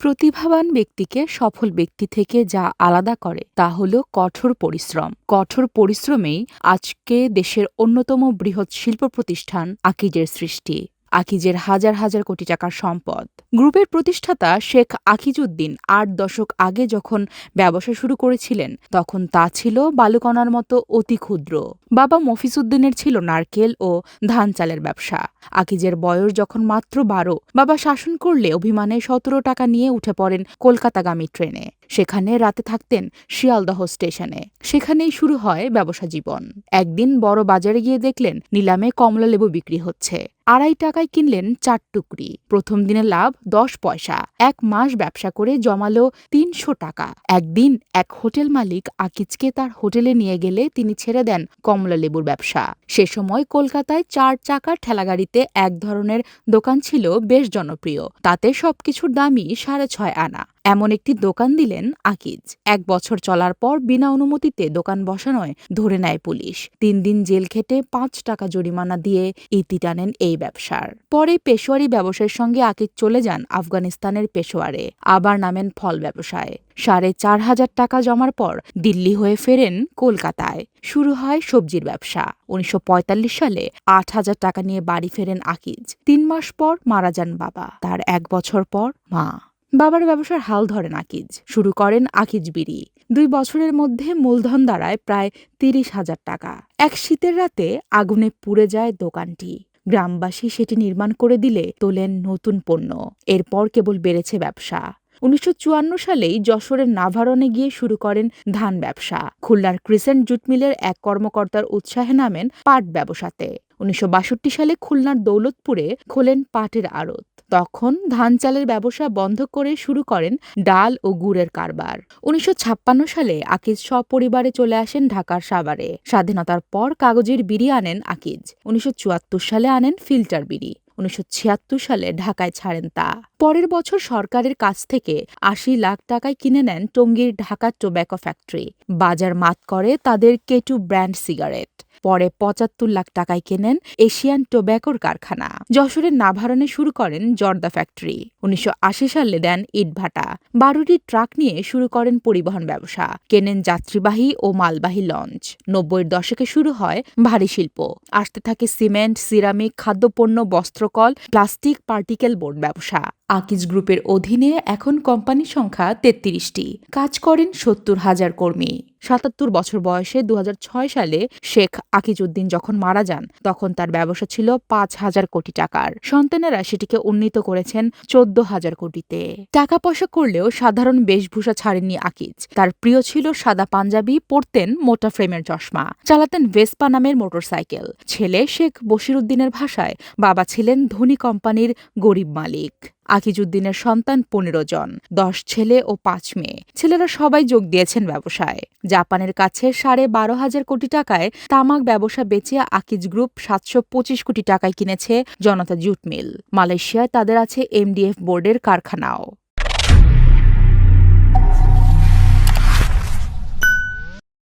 প্রতিভাবান ব্যক্তিকে সফল ব্যক্তি থেকে যা আলাদা করে, তা হল কঠোর পরিশ্রম। কঠোর পরিশ্রমেই আজকে দেশের অন্যতম বৃহৎ শিল্প প্রতিষ্ঠান আকিজের সৃষ্টি, আকিজের হাজার হাজার কোটি টাকার সম্পদ। গ্রুপের প্রতিষ্ঠাতা শেখ আকিজউদ্দিন আট দশক আগে যখন ব্যবসা শুরু করেছিলেন, তখন তা ছিল বালুকণার মতো অতি ক্ষুদ্র। বাবা মফিজউদ্দিনের ছিল নারকেল ও ধান চালের ব্যবসা। আকিজের বয়স যখন মাত্র বারো, বাবা শাসন করলে অভিমানে সতেরো টাকা নিয়ে উঠে পড়েন কলকাতাগামী ট্রেনে। সেখানে রাতে থাকতেন শিয়ালদহ স্টেশনে। সেখানেই শুরু হয় ব্যবসা জীবন। একদিন বড় বাজারে গিয়ে দেখলেন নিলামে কমলা লেবু বিক্রি হচ্ছে। আড়াই টাকায় কিনলেন চার টুকরি। প্রথম দিনে লাভ দশ পয়সা। এক মাস ব্যবসা করে জমালো তিনশো টাকা। একদিন এক হোটেল মালিক আকিজকে তার হোটেলে নিয়ে গেলে তিনি ছেড়ে দেন কমলা লেবুর ব্যবসা। সে সময় কলকাতায় চার চাকার ঠেলাগাড়িতে এক ধরনের দোকান ছিল বেশ জনপ্রিয়। তাতে সবকিছুর দামই সাড়ে ছয় আনা। এমন একটি দোকান দিলেন আকিজ। এক বছর চলার পর বিনা অনুমতিতে দোকান বসানোয় ধরে নেয় পুলিশ। তিন দিন জেল খেটে পাঁচ টাকা জরিমানা দিয়ে ইতি টানেন এই ব্যবসার। পরে পেশোয়ারি ব্যবসায়ের সঙ্গে আকিজ চলে যান আফগানিস্তানের পেশোয়ারে। আবার নামেন ফল ব্যবসায়। সাড়ে চার হাজার টাকা জমার পর দিল্লি হয়ে ফেরেন কলকাতায়। শুরু হয় সবজির ব্যবসা। উনিশশো পঁয়তাল্লিশ সালে আট হাজার টাকা নিয়ে বাড়ি ফেরেন আকিজ। তিন মাস পর মারা যান বাবা। তার এক বছর পর মা। বাবার ব্যবসার হাল ধরেন আকিজ। শুরু করেন আকিজ বিড়ি। দুই বছরের মধ্যে মূলধন দাঁড়ায় প্রায় তিরিশ হাজার টাকা। এক শীতের রাতে আগুনে পুড়ে যায় দোকানটি। গ্রামবাসী সেটি নির্মাণ করে দিলে তোলেন নতুন পণ্য। এরপর কেবল বেড়েছে ব্যবসা। উনিশশো চুয়ান্ন সালেই যশোরের নাভারণে গিয়ে শুরু করেন ধান ব্যবসা। খুলনার ক্রিসেন্ট জুট মিলের এক কর্মকর্তার উৎসাহে নামেন পাট ব্যবসাতে। উনিশশো বাষট্টি সালে খুলনার দৌলতপুরে খোলেন পাটের আড়ত। তখন ধান চালের ব্যবসা বন্ধ করে শুরু করেন ডাল ও গুড়ের কারবার। উনিশশো ছাপ্পান্ন সালে আকিজ সপরিবারে চলে আসেন ঢাকার সাভারে। স্বাধীনতার পর কাগজের বিড়ি আনেন আকিজ। উনিশশো চুয়াত্তর সালে আনেন ফিল্টার বিড়ি। উনিশশো ছিয়াত্তর সালে ঢাকায় ছাড়েন তা। পরের বছর সরকারের কাছ থেকে আশি লাখ টাকায় কিনে নেন টঙ্গীর ঢাকা টোব্যাকো ফ্যাক্টরি। বাজার মাত করে তাদের কেটু ব্র্যান্ড সিগারেট। পরে পঁচাত্তর লাখ টাকায় কেনেন এশিয়ান টোব্যাকোর কারখানা। যশোরের নাভারণে শুরু করেন জর্দা ফ্যাক্টরি। উনিশশো আশি সালে দেন ইটভাটা বারোটি ট্রাক নিয়ে শুরু করেন পরিবহন ব্যবসা। কেনেন যাত্রীবাহী ও মালবাহী লঞ্চ। নব্বইয়ের দশকে শুরু হয় ভারী শিল্প। আসতে থাকে সিমেন্ট, সিরামিক, খাদ্যপণ্য, বস্ত্রকল, প্লাস্টিক, পার্টিকেল বোর্ড ব্যবসা। আকিজ গ্রুপের অধীনে এখন কোম্পানির সংখ্যা তেত্রিশটি। কাজ করেন সত্তর হাজার কর্মী। সাতাত্তর বছর বয়সে দু হাজার ছয় সালে শেখ আকিজউদ্দিন যখন মারা যান, তখন তার ব্যবসা ছিল পাঁচ হাজার কোটি টাকার। সন্তানেরা সেটিকে উন্নীত করেছেন চোদ্দ হাজার কোটিতে। টাকা পয়সা করলেও সাধারণ বেশভূষা ছাড়েননি আকিজ। তার প্রিয় ছিল সাদা পাঞ্জাবি, পরতেন মোটা ফ্রেমের চশমা, চালাতেন ভেসপা নামের মোটরসাইকেল। ছেলে শেখ বশিরুদ্দিনের ভাষায় বাবা ছিলেন ধনী কোম্পানির গরিব মালিক। আকিজউদ্দিনের সন্তান পনেরো জন, দশ ছেলে ও পাঁচ মেয়ে। ছেলেরা সবাই যোগ দিয়েছেন ব্যবসায়। জাপানের কাছে সাড়ে বারো হাজার কোটি টাকায় তামাক ব্যবসা বেচে আকিজ গ্রুপ সাতশো পঁচিশ কোটি টাকায় কিনেছে জনতা জুট মিল। মালয়েশিয়ায় তাদের আছে এমডিএফ বোর্ডের কারখানাও।